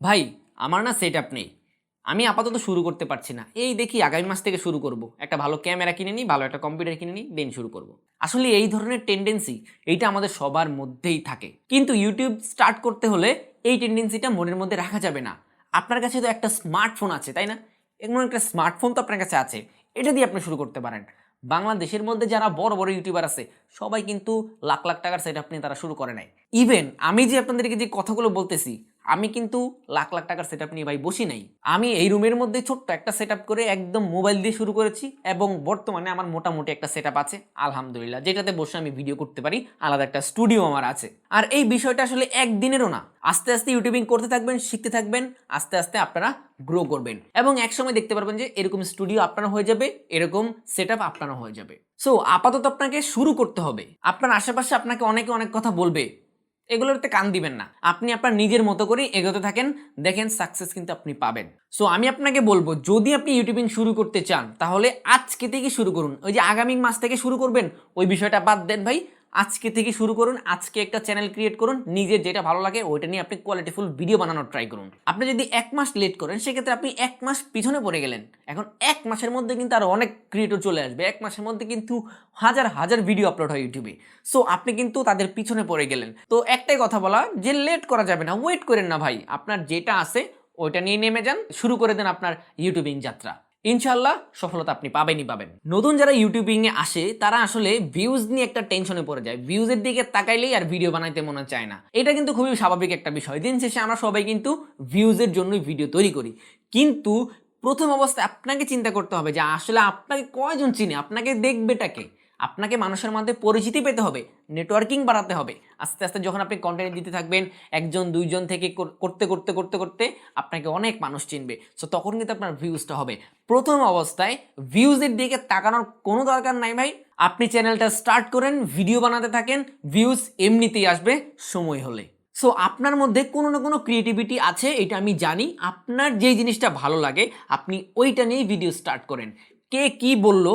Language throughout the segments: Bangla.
ভাই, আমার না সেট আপ নেই। আমি আপাতত শুরু করতে পারছি না। এই দেখি আগামী মাস থেকে শুরু করব। একটা ভালো ক্যামেরা কিনে নিই ভালো একটা কম্পিউটার কিনে নিই দেন শুরু করব। আসলে এই ধরনের টেন্ডেন্সি এইটা আমাদের সবার মধ্যেই থাকে। কিন্তু ইউটিউব স্টার্ট করতে হলে এই টেন্ডেন্সিটা মনের মধ্যে রাখা যাবে না। আপনার কাছে তো একটা স্মার্টফোন আছে, তাই না? এমন একটা স্মার্টফোন তো আপনার কাছে আছে। এটা দিয়ে আপনি শুরু করতে পারেন। বাংলাদেশের মধ্যে যারা বড় বড় ইউটিউবার আছে, সবাই কিন্তু লাখ লাখ টাকার সেট আপ নিয়ে তারা শুরু করে নাই। ইভেন আমি যে আপনাদেরকে যে কথাগুলো বলতেছি আমি কিন্তু লাখ লাখ টাকার সেট নিয়ে ভাই বসি নাই। আমি এই রুমের মধ্যে ছোট্ট একটা সেট করে একদম মোবাইল দিয়ে শুরু করেছি এবং বর্তমানে আমার মোটামুটি একটা সেট আছে, আলহামদুলিল্লাহ। যেটাতে বসে আমি ভিডিও করতে পারি, আলাদা একটা স্টুডিও আমার আছে। আর এই বিষয়টা আসলে একদিনেরও না। আস্তে আস্তে ইউটিউবিং করতে থাকবেন, শিখতে থাকবেন, আস্তে আস্তে আপনারা গ্রো করবেন। এবং একসময় দেখতে পারবেন যে এরকম স্টুডিও আপনারা হয়ে যাবে, এরকম সেট আপ আপনারও হয়ে যাবে। সো আপাতত আপনাকে শুরু করতে হবে। আপনার আশেপাশে আপনাকে অনেকে অনেক কথা বলবে। এগুলোতে কান দিবেন না। আপনি আপনার নিজের মতো করেই এগোতে থাকেন, দেখেন সাকসেস কিন্তু আপনি পাবেন। সো আমি আপনাকে বলব, যদি আপনি ইউটিউবিং শুরু করতে চান, তাহলে আজকে থেকে শুরু করুন। ওই যে আগামী মাস থেকে শুরু করবেন, ওই বিষয়টা বাদ দেন ভাই। আজকে থেকে শুরু করুন, আজকে একটা চ্যানেল ক্রিয়েট করুন নিজের যেটা ভালো লাগে ওইটা নিয়ে আপনি কোয়ালিটিফুল ভিডিও বানানোর ট্রাই করুন। আপনি যদি এক মাস লেট করেন, সেক্ষেত্রে আপনি এক মাস পিছনে পড়ে গেলেন। এখন এক মাসের মধ্যে কিন্তু আরও অনেক ক্রিয়েটর চলে আসবে। এক মাসের মধ্যে কিন্তু হাজার হাজার ভিডিও আপলোড হয় ইউটিউবে। সো আপনি কিন্তু তাদের পিছনে পড়ে গেলেন। তো একটাই কথা বলা, যে লেট করা যাবে না ওয়েট করেন না ভাই। আপনার যেটা আছে, ওইটা নিয়ে নেমে যান। শুরু করে দেন আপনার ইউটিউবিং যাত্রা। ইনশাল্লাহ সফলতা আপনি পাবেনই পাবেন। নতুন যারা ইউটিউবিং এ আসে, তারা আসলে ভিউজ নিয়ে একটা টেনশনে পড়ে যায়। ভিউজের দিকে তাকাইলেই আর ভিডিও বানাইতে মনে চায় না। এটা কিন্তু খুবই স্বাভাবিক একটা বিষয়। দিন শেষে আমরা সবাই কিন্তু ভিউজের জন্যই ভিডিও তৈরি করি। কিন্তু প্রথম অবস্থায় আপনাকে চিন্তা করতে হবে যে আসলে আপনাকে কয়জন চিনে? আপনাকে দেখবেটাকে আপনাকে মানুষের মধ্যে পরিচিতি পেতে হবে নেটওয়ার্কিং বাড়াতে হবে। আস্তে আস্তে যখন আপনি কন্টেন্ট দিতে থাকবেন, একজন, দুইজন থেকে করতে করতে করতে করতে আপনাকে অনেক মানুষ চিনবে। সো তখন কিন্তু আপনার ভিউজটা হবে। প্রথম অবস্থায় ভিউজের দিকে তাকানোর কোনো দরকার নাই ভাই। আপনি চ্যানেলটা স্টার্ট করেন ভিডিও বানাতে থাকেন ভিউজ এমনিতেই আসবে সময় হলে। সো আপনার মধ্যে কোনো না কোনো ক্রিয়েটিভিটি আছে, এটা আমি জানি। আপনার যেই জিনিসটা ভালো লাগে, আপনি ওইটা নিয়েই ভিডিও স্টার্ট করেন। কে কি বলল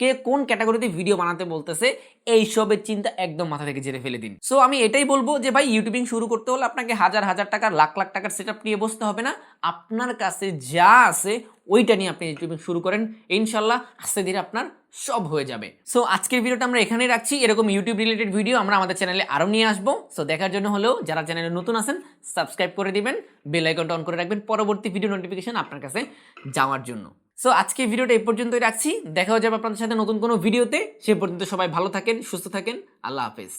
কে কোন ক্যাটাগরিতে ভিডিও বানাতে বলতেছে, এইসবের চিন্তা একদম মাথা থেকে ঝেড়ে ফেলে দিন। সো আমি এটাই বলব যে ভাই ইউটিউবিং শুরু করতে হলে আপনাকে হাজার হাজার টাকার, লাখ লাখ টাকার সেট নিয়ে বসতে হবে না। আপনার কাছে যা আছে ওইটা নিয়ে আপনি ইউটিউবিং শুরু করেন, ইনশাল্লাহ আস্তে ধীরে আপনার সব হয়ে যাবে। সো আজকের ভিডিওটা আমরা এখানেই রাখছি। এরকম ইউটিউব রিলেটেড ভিডিও আমরা আমাদের চ্যানেলে আরও নিয়ে আসব। সো দেখার জন্য হলেও যারা চ্যানেলে নতুন আছেন সাবস্ক্রাইব করে দিবেন বেল আইকনটা অন করে রাখবেন পরবর্তী ভিডিও নোটিফিকেশন আপনার কাছে যাওয়ার জন্য। সো আজকে ভিডিওটা এই পর্যন্তই রাখছি। দেখা হয়ে যাবে আপনাদের সাথে নতুন কোনো ভিডিওতে সে পর্যন্ত সবাই ভালো থাকেন, সুস্থ থাকেন। আল্লাহ হাফেজ।